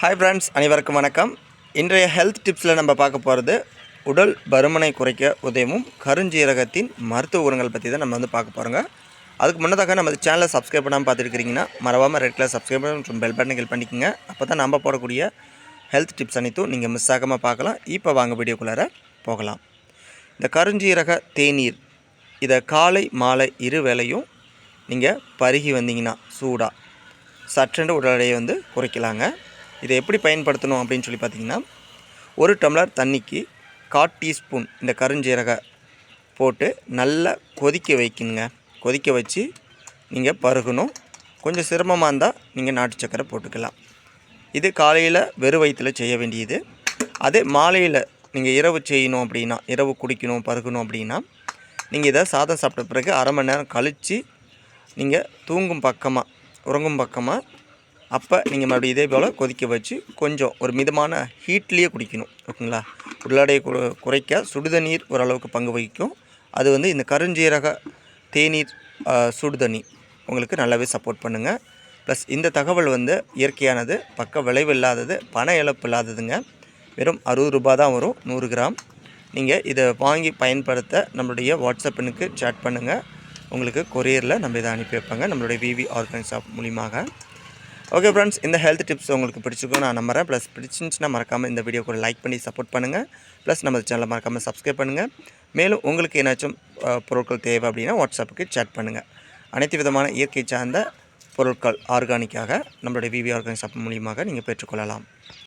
Hi friends அனைவருக்கும் வணக்கம். இன்றைய ஹெல்த் டிப்ஸில் நம்ம பார்க்க போகிறது உடல் பருமனை குறைக்க உதவும் கருஞ்சீரகத்தின் மருத்துவ குணங்கள் பற்றி தான் நம்ம வந்து பார்க்க போகிறோங்க அதுக்கு முன்னதாக நம்ம சேனலை சப்ஸ்கிரைப் பண்ணாமல் பார்த்துருக்கிறீங்கன்னா மறவாமல் ரெட் கலர் சப்ஸ்கிரைப் மற்றும் பெல் பட்டனை கிளிக் பண்ணிக்கோங்க. அப்போ தான் நம்ம போடக்கூடிய ஹெல்த் டிப்ஸ் அனைத்தும் நீங்கள் மிஸ் ஆகாமல் பார்க்கலாம். இப்போ வாங்க வீடியோக்குள்ளார போகலாம். இந்த கருஞ்சீரக தேநீர் இதை காலை மாலை இரு வேளையும் நீங்கள் பருகி வந்தீங்கன்னா சூடாக சற்றென்று உடல் எடையை வந்து குறைக்கலாங்க. இதை எப்படி பயன்படுத்தணும் அப்படின்னு சொல்லி பார்த்தீங்கன்னா ஒரு டம்ளர் தண்ணிக்கு கால் டீஸ்பூன் இந்த கருஞ்சீரக போட்டு நல்லா கொதிக்க வைக்கணுங்க. கொதிக்க வச்சு நீங்கள் பருகணும். கொஞ்சம் சிரமமாக இருந்தால் நீங்கள் நாட்டு சக்கரை போட்டுக்கலாம். இது காலையில் வெறும் வயிற்றில் செய்ய வேண்டியது. அதே மாலையில் நீங்கள் இரவு செய்யணும் அப்படின்னா இரவு குடிக்கணும் பருகணும் அப்படின்னா நீங்கள் இதை சாதம் சாப்பிட்ட பிறகு அரை மணி நேரம் கழித்து நீங்கள் தூங்கும் பக்கமாக உறங்கும் பக்கமாக அப்போ நீங்கள் மறுபடியும் இதே போல் கொதிக்க வச்சு கொஞ்சம் ஒரு மிதமான ஹீட்லேயே குடிக்கணும் ஓகேங்களா? உடல் எடையை கு- குறைக்க சுடுதண்ணீர் ஓரளவுக்கு பங்கு வகிக்கும். அது வந்து இந்த கருஞ்சீரக தேநீர் சுடுதண்ணி உங்களுக்கு நல்லாவே சப்போர்ட் பண்ணுங்கள் ப்ளஸ் இந்த தகவல் வந்து இயற்கையானது பக்க விளைவு இல்லாதது பண இழப்பு இல்லாததுங்க. வெறும் அறுபது ரூபா தான் வரும் நூறு கிராம். நீங்கள் இதை வாங்கி பயன்படுத்த நம்மளுடைய வாட்ஸ்அப் எண்ணுக்கு சேட் பண்ணுங்கள் உங்களுக்கு கொரியரில் நம்ம இதை அனுப்பி வைப்பாங்க நம்மளுடைய விவி ஆர்கனைஸ் ஷாப் மூலியமாக. ஓகே ஃப்ரெண்ட்ஸ் இந்த ஹெல்த் டிப்ஸ் உங்களுக்கு பிடிச்சிருக்கும் நான் நம்புறேன். ப்ளஸ் பிடிச்சிருந்துச்சுன்னா மறக்காமல் இந்த வீடியோ கூட லைக் பண்ணி சப்போர்ட் பண்ணுங்கள் ப்ளஸ் நம்ம சேனலை மறக்காமல் சப்ஸ்கிரைப் பண்ணுங்கள் மேலும் உங்களுக்கு ஏதாச்சும் பொருட்கள் தேவை அப்படின்னா வாட்ஸ்அப்புக்கு சேட் பண்ணுங்கள் அனைத்து விதமான இயற்கை சார்ந்த பொருட்கள் ஆர்கானிக்காக நம்மளுடைய விவி ஆர்கானிக் ஷாப் மூலியமாக நீங்கள் பெற்றுக்கொள்ளலாம்.